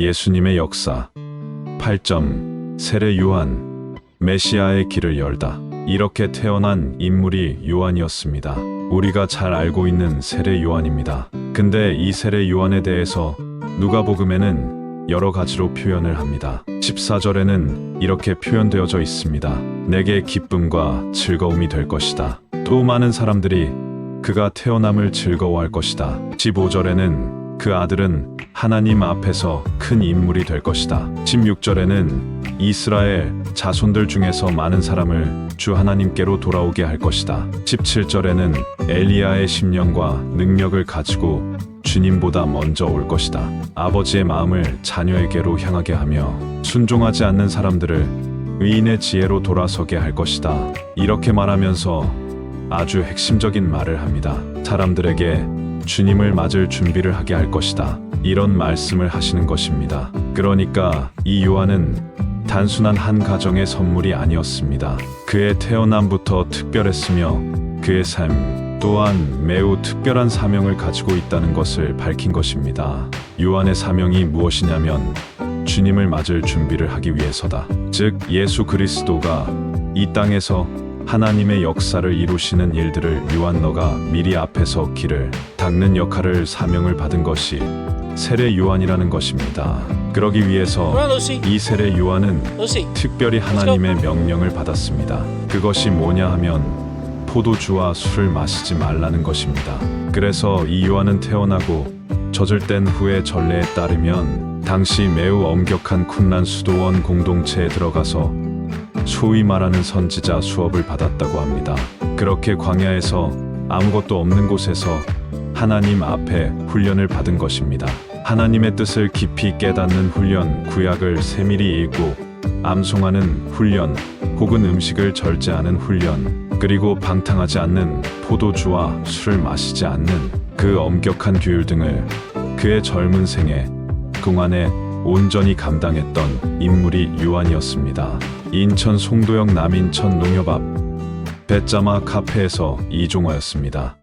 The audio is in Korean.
예수님의 역사 8점 세례 요한 메시아의 길을 열다 이렇게 태어난 인물이 요한이었습니다. 우리가 잘 알고 있는 세례 요한입니다. 근데 이 세례 요한에 대해서 누가복음에는 여러 가지로 표현을 합니다. 14절에는 이렇게 표현되어져 있습니다. 내게 기쁨과 즐거움이 될 것이다. 또 많은 사람들이 그가 태어남을 즐거워할 것이다. 15절에는 그 아들은 하나님 앞에서 큰 인물이 될 것이다. 16절에는 이스라엘 자손들 중에서 많은 사람을 주 하나님께로 돌아오게 할 것이다. 17절에는 엘리야의 심령과 능력을 가지고 주님보다 먼저 올 것이다. 아버지의 마음을 자녀에게로 향하게 하며 순종하지 않는 사람들을 의인의 지혜로 돌아서게 할 것이다. 이렇게 말하면서 아주 핵심적인 말을 합니다. 사람들에게 주님을 맞을 준비를 하게 할 것이다. 이런 말씀을 하시는 것입니다. 그러니까 이 요한은 단순한 한 가정의 선물이 아니었습니다. 그의 태어남부터 특별했으며 그의 삶 또한 매우 특별한 사명을 가지고 있다는 것을 밝힌 것입니다. 요한의 사명이 무엇이냐면 주님을 맞을 준비를 하기 위해서다. 즉 예수 그리스도가 이 땅에서 하나님의 역사를 이루시는 일들을 요한 너가 미리 앞에서 길을 닦는 역할을 사명을 받은 것이 세례 요한이라는 것입니다. 그러기 위해서. 이 세례 요한은. 특별히 하나님의 명령을 받았습니다. 그것이 뭐냐 하면 포도주와 술을 마시지 말라는 것입니다. 그래서 이 요한은 태어나고 젖을 뗀 후의 전례에 따르면 당시 매우 엄격한 쿰란 수도원 공동체에 들어가서 소위 말하는 선지자 수업을 받았다고 합니다. 그렇게 광야에서 아무것도 없는 곳에서 하나님 앞에 훈련을 받은 것입니다. 하나님의 뜻을 깊이 깨닫는 훈련, 구약을 세밀히 읽고 암송하는 훈련, 혹은 음식을 절제하는 훈련, 그리고 방탕하지 않는 포도주와 술을 마시지 않는 그 엄격한 규율 등을 그의 젊은 생에 공안에 온전히 감당했던 인물이 요한이었습니다. 인천 송도역 남인천 농협 앞 배짜마 카페에서 이종화였습니다.